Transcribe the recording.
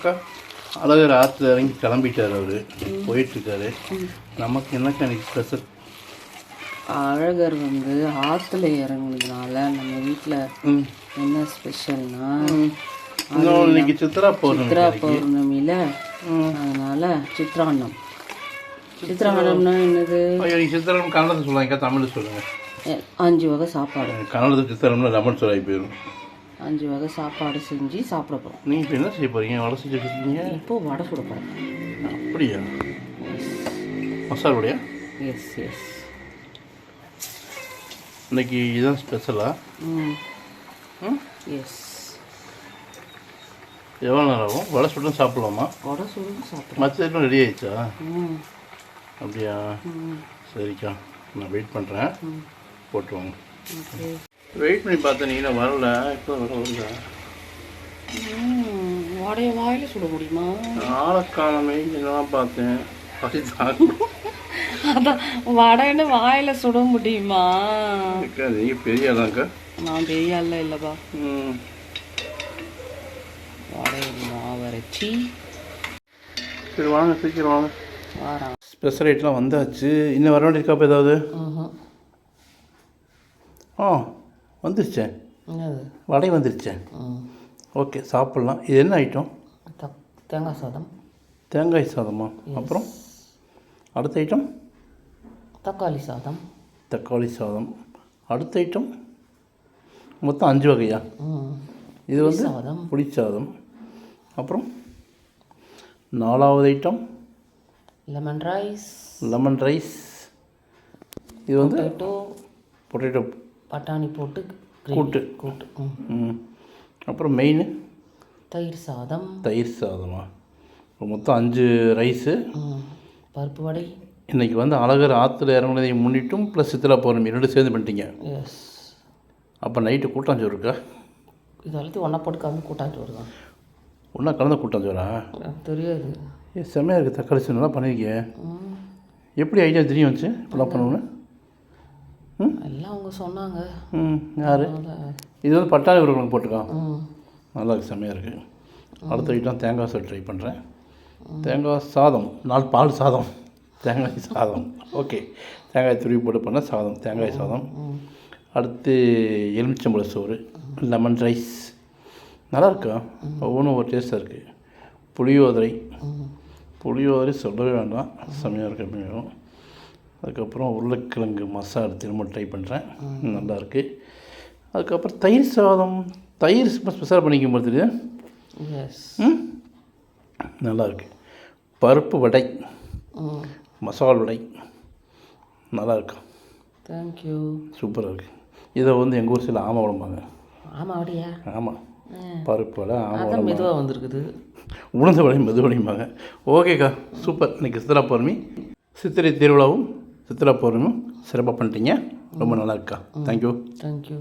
அக்கா? அழகர் ஆற்றுல இறங்கி கிளம்பிட்டார் அவர். போயிட்டுருக்காரு. நமக்கு என்னக்கா இன்னைக்கு ஸ்பெஷல் அழகர் வந்து ஆற்றுல இறங்குனதுனால நம்ம வீட்டில் என்ன ஸ்பெஷல்னா இன்னைக்கு சித்ரா பௌர்ணமி சித்ரா பௌர்ணமியில் அதனால சித்ராண்ணம் சித்ராண்ணம்னா என்னது? சித்திரம் கன்னடத்தில் சொல்லுவாங்க தமிழில் சொல்லுங்கள் அஞ்சு வகை சாப்பாடு. கன்னடத்துக்கு சித்திரம்னு லெமன் சொல்லாகி போயிடும் அஞ்சு வகை சாப்பாடு செஞ்சு சாப்பிட போகிறோம் நீங்கள் இப்போ என்ன செய்ய போகிறீங்க வடை செஞ்சு வச்சுருக்கீங்க? இப்போ வடை சுட போகிறோம் அப்படியா? மசாலா வடையா? எஸ் எஸ் இன்னைக்கு இதுதான் ஸ்பெஷலா ம். எஸ் எவ்வளோ நேரம் ஆகும்? வடை சுட்டும் சாப்பிடலாமா? வடை சுடு சாப்பிட்றோம் மற்ற எல்லாம் ரெடி ஆயிடுச்சா? ம். அப்படியா? ம். சரிக்கா. நான் வெயிட் பண்ணுறேன் ம். போட்டு வாங்க. ஓகே வெயிட் பண்ணி பார்த்தேன் நீங்க வரல. இப்போ வர வரல. வடையை வாயில் சுட முடியுமா? ஆளக்காலமே என்னதான் பார்த்தேன். பசி அதான் வடைன்னு வாயில் சுட முடியுமா? நீங்கள் பெரிய நான் பெரிய ஆள் இல்லைப்பா. ம். மாவரைச்சி. சரி வாங்க சீக்கிரம் வாங்க. வாரம் ஸ்பெஷல் ஐட்டெலாம் வந்தாச்சு. இன்னும் வர வேண்டியிருக்கா இப்போ ஏதாவது. ஆ. வந்துருச்சேன் வடை வந்துருச்சேன் ஓகே சாப்பிட்லாம். இது என்ன ஐட்டம் தேங்காய் சாதம். தேங்காய் சாதமா? அப்புறம்? அடுத்த ஐட்டம் தக்காளி சாதம். தக்காளி சாதம். அடுத்த ஐட்டம் மொத்தம் அஞ்சு வகையா? இது வந்து சாதம் புளிச்சாதம் அப்புறம்? நாலாவது item lemon rice lemon rice இது வந்து பொட்டேட்டோ பட்டாணி போட்டு. கூட்டு. கூட்டு. ம். அப்புறம் மெயின் தயிர் சாதம். தயிர் சாதமா? மொத்தம் அஞ்சு ரைஸு பருப்பு வடை. இன்றைக்கி வந்து அழகர் ஆற்றுல இறங்குனதை முன்னிட்டும் ப்ளஸ் சித்திரா பௌர்ணமி. ரெண்டு சேர்ந்து பண்ணிட்டீங்க. எஸ் அப்போ நைட்டு கூட்டாஞ்சோறு இருக்கா? இது எல்லாத்தையும் ஒன்றா போட்டு கலந்து கூட்டாச்சு தான். ஒன்றா கலந்த கூட்டாஞ்சோறா? தெரியாது. ஏ செம்மையாக இருக்குது தக்காளி நல்லா பண்ணியிருக்கேன் ம். எப்படி ஐடியா தெரியும் வந்துச்சு இப்படிலாம் பண்ணணும்னு? எல்லாம் அவங்க சொன்னாங்க. ம் யார்? இது வந்து பட்டாணி உருவங்களுக்கு போட்டுருக்கான் நல்லா செம்மையாக இருக்குது அடுத்த ஐட்டம் தேங்காய் சாதம் ட்ரை பண்ணுறேன் தேங்காய் சாதம் நாலு பால் சாதம். தேங்காய் சாதம். ஓகே. தேங்காய் துருவி போட்டு பண்ண சாதம் தேங்காய் சாதம். அடுத்து எலுமிச்சம்பழ சோறு லெமன் ரைஸ் நல்லா இருக்கா? ஒவ்வொன்றும் ஒரு டேஸ்ட்டாக இருக்குது புளியோதரை. புளியோதரை சொல்லவே வேண்டாம். செம்மையாக இருக்கு அதுக்கப்புறம் உருளைக்கிழங்கு மசாலா திரும்ப ட்ரை பண்ணுறேன் நல்லா இருக்கு அதுக்கப்புறம் தயிர் சாதம் தயிர் ஸ்பெஷலாக பண்ணிக்கும் போது தெரியுது? எஸ் ம்? நல்லா இருக்கு பருப்பு வடை மசால் வடை நல்லா இருக்கு தேங்க்யூ சூப்பராக இருக்குது இதை வந்து எங்கள் ஊர் சில ஆமை உடம்பாங்க ஆமாம் ஆமாம் பருப்பு வடை ஆமை அதான் மெதுவாக வந்திருக்குது. உளுந்த வடையும் மெதுவடையும்பாங்க ஓகேக்கா சூப்பர். இன்னைக்கு சித்திரா பௌர்ணமி. சித்திரை திருவிழாவும் சித்திரா பௌர்ணமியும் சிறப்பாக பண்ணிட்டீங்க. ரொம்ப நல்லா இருக்கா. Thank you thank you